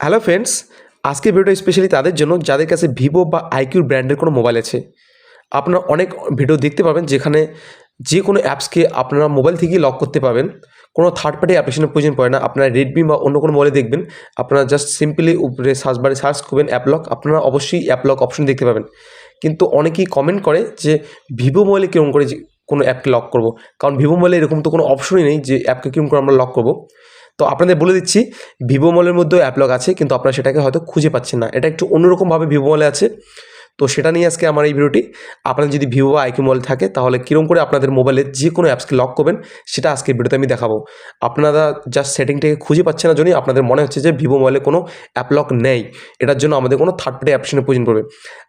Hello friends আজকের ভিডিওটা specially তাদের জন্য যাদের কাছে ভিভো বা আইকিউ ব্র্যান্ডের কোনো মোবাইল আছে। আপনারা অনেক ভিডিও দেখতে পাবেন যেখানে যে কোনো অ্যাপসকে আপনারা মোবাইল থেকেই লক করতে পারবেন কোনো থার্ড পার্টি অ্যাপ্লিকেশনের প্রয়োজন পড়ে না। আপনারা রেডমি বা অন্য কোনো মোবাইলে দেখবেন। আপনারা জাস্ট সিম্পলি উপরে সার্চ বারে সার্চ করবেন অ্যাপ লক আপনারা অবশ্যই অ্যাপ লক অপশন দেখতে পাবেন। কিন্তু অনেকেই কমেন্ট করে যে ভিভো মোবাইলে কীরকম করে কোনো অ্যাপকে লক করব। কারণ ভিভো মোবাইলে এরকম তো কোনো অপশনই নেই যে অ্যাপকে কীরকম করে আমরা লক করব। তো আপনাদের বলে দিচ্ছি ভিভো মলের মধ্যেও অ্যাপলক আছে, কিন্তু আপনারা সেটাকে হয়তো খুঁজে পাচ্ছেন না। এটা একটু অন্যরকমভাবে ভিভো মলে আছে। তো সেটা নিয়ে আজকে আমার এই ভিডিওটি। আপনাদের যদি ভিভো বা আইকিউ মোবাইল থাকে, তাহলে কীরকম করে আপনাদের মোবাইলে যে কোনো অ্যাপসকে লক করবেন, সেটা আজকে ভিডিওতে আমি দেখাবো। আপনারা জাস্ট সেটিংটাকে খুঁজে পাচ্ছেন না জন্যই আপনাদের মনে হচ্ছে যে ভিভো মোবাইলে কোনো অ্যাপ লক নেই। এটার জন্য আমাদের কোনো থার্ড পার্টি অ্যাপ্লিকেশনের প্রয়োজন পড়বে।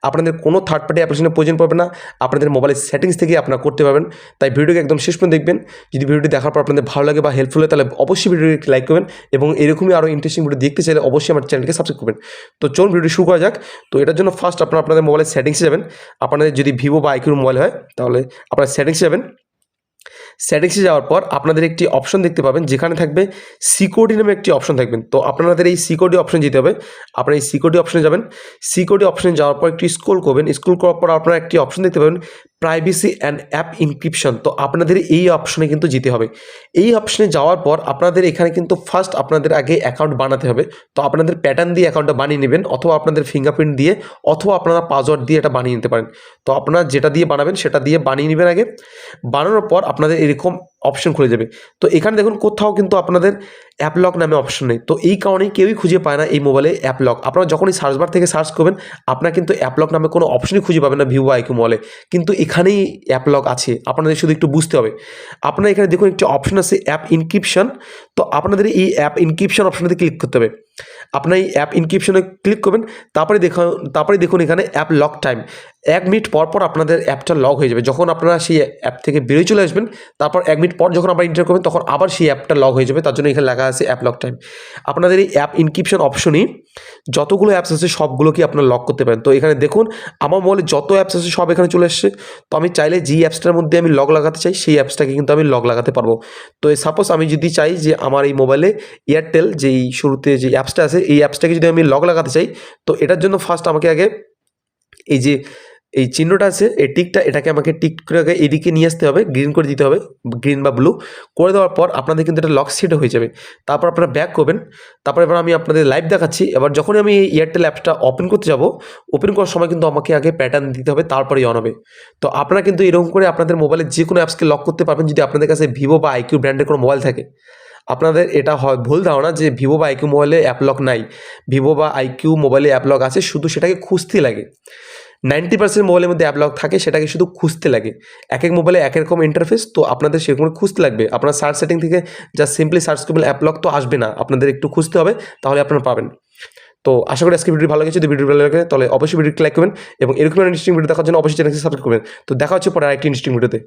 আপনাদের কোনো থার্ড পার্টি অ্যাপ্লিকেশনের প্রয়োজন পড়বে না। আপনাদের মোবাইলের সেটিংস থেকে আপনারা করতে পারবেন। তাই ভিডিওকে একদম শেষ পর্যন্ত দেখবেন। যদি ভিডিওটি দেখার পর আপনাদের ভালো লাগে বা হেল্পফুল হয়, তাহলে অবশ্যই ভিডিওটি লাইক করবেন এবং এরকমই আরও ইন্টারেস্টিং ভিডিও দেখতে চাইলে অবশ্যই আমার চ্যানেলকে সাবস্ক্রাইব করবেন। তো চলুন ভিডিও শুরু করা যাক। তো এটার জন্য ফার্স্ট আপনারা আপনাদের মোবাইলের সেটিংসে যাবেন। আপনাদের যদি ভিভো বা আইকিউর মোবাইল হয় তাহলে আপনার সেটিংসে যাবেন। সেটিংসে যাওয়ার পর আপনাদের একটি অপশন দেখতে পাবেন, যেখানে থাকবে সিকিউরিটি নামে একটি অপশন থাকবেন। তো আপনাদের এই সিকিউরিটি অপশন যেতে হবে। আপনারা এই সিকিউরিটি অপশনে যাবেন। সিকিউরিটি অপশনে যাওয়ার পর একটি স্ক্রল করবেন। স্ক্রল করার পর আপনারা একটি অপশন দেখতে পাবেন প্রাইভেসি অ্যান্ড অ্যাপ ইনক্রিপশন তো আপনাদের এই অপশনে কিন্তু যেতে হবে। এই অপশনে যাওয়ার পর আপনাদের এখানে কিন্তু ফার্স্ট আপনাদের আগে অ্যাকাউন্ট বানাতে হবে। তো আপনাদের প্যাটার্ন দিয়ে অ্যাকাউন্টটা বানিয়ে নেবেন, অথবা আপনাদের ফিঙ্গারপ্রিন্ট দিয়ে, অথবা আপনারা পাসওয়ার্ড দিয়ে এটা বানিয়ে নিতে পারেন। তো আপনারা যেটা দিয়ে বানাবেন, সেটা দিয়ে বানিয়ে নেবেন আগে। বানানোর পর আপনাদের এরকম অপশন খুলে যাবে। তো এখানে দেখুন কোথাও কিন্তু আপনাদের অ্যাপ লক নামে অপশন নেই। তো এই কারণেই কেউই খুঁজে পায় না এই মোবাইলে অ্যাপ লক আপনারা যখনই সার্চ বার থেকে সার্চ করবেন, আপনারা কিন্তু অ্যাপ লক নামে কোনো অপশনই খুঁজে পাবেন না ভিভো আইকিউ মোবাইলে কিন্তু এখানেই অ্যাপ লক আছে। আপনাদের শুধু একটু বুঝতে হবে। আপনারা এখানে দেখুন একটি অপশন আছে অ্যাপ ইনক্রিপশন তো আপনাদের এই অ্যাপ ইনক্রিপশন অপশনটাতে ক্লিক করতে হবে। আপনার এই অ্যাপ ইনক্রিপশনে ক্লিক করবেন, তারপরে দেখুন তারপরে দেখুন এখানে অ্যাপ লক টাইম এক মিনিট পর পর আপনাদের অ্যাপটা লক হয়ে যাবে। যখন আপনারা সেই অ্যাপ থেকে বেরিয়ে চলে আসবেন, তারপর এক মিনিট পর যখন আবার ইন্টার করবেন, তখন আবার সেই অ্যাপটা লক হয়ে যাবে। তার জন্য এখানে লেখা আছে অ্যাপ লক টাইম আপনাদের এই অ্যাপ ইনক্রিপশন অপশনই যতগুলো অ্যাপস আছে, সবগুলোকে আপনারা লক করতে পারেন। তো এখানে দেখুন, আমার মোবাইলে যত অ্যাপস আছে, সব এখানে চলে এসছে। তো আমি চাইলে যেই অ্যাপসটার মধ্যে আমি লক লাগাতে চাই, সেই অ্যাপসটাকে কিন্তু আমি লক লাগাতে পারব। তো সাপোজ আমি যদি চাই যে আমার এই মোবাইলে এয়ারটেল যেই শুরুতে যে অ্যাপসটা আছে, এই অ্যাপসটাকে যদি আমি লক লাগাতে চাই, তো এটার জন্য ফার্স্ট আমাকে আগে এই যে, এই চিহ্নটা আছে, এই টিকটা এটাকে আমাকে টিক করে এদিকে নিয়ে আসতে হবে গ্রিন করে দিতে হবে গ্রিন বা ব্লু করে দেওয়ার পর আপনাদের কিন্তু এটা লক সেট হয়ে যাবে। তারপর আপনারা ব্যাক করবেন, তারপর এবার আমি আপনাদের লাইভ দেখাচ্ছি, এবার যখনই আমি এই এয়ারটেল অ্যাপসটা ওপেন করতে যাব ওপেন করার সময় কিন্তু আমাকে আগে প্যাটার্ন দিতে হবে, তারপরেই অন হবে। তো আপনারা কিন্তু এরকম করে আপনাদের মোবাইলে যে কোনো অ্যাপসকে লক করতে পারবেন, যদি আপনাদের কাছে ভিভো বা আইকিউ ব্র্যান্ডের কোনো মোবাইল থাকে। আপনাদের এটা হয় ভুল ধারণা যে ভিভো বা আইকিউ মোবাইলে অ্যাপ লক নাই। ভিভো বা আইকিউ মোবাইলে অ্যাপ লক আছে, শুধু সেটাকে খুঁজতে লাগে। নাইনটি পার্সেন্ট মোবাইলের মধ্যে অ্যাপ লক থাকে, সেটাকে শুধু খুঁজতে লাগে। এক এক মোবাইলে এক রকম ইন্টারফেস তো আপনাদের সেরকম খুঁজতে লাগবে। আপনার সার্চ সেটিং থেকে যা সিম্পলি সার্চ করবেন, অ্যাপ লক তো আসবে না। আপনাদের একটু খুঁজতে হবে, তাহলে আপনারা পাবেন। তো আশা করি আজকে ভিডিও ভালো লাগে যদি ভিডিও ভালো লাগে, তাহলে অবশ্যই ভিডিও লাইক করবেন এবং এরকম ইন্টারেস্টিং ভিডিও দেখার জন্য অবশ্যই চ্যানেলকে সাবস্ক্রাইব করবেন। তো দেখা হচ্ছে পরে আরেকটি ইন্টারেস্টিং ভিডিওতে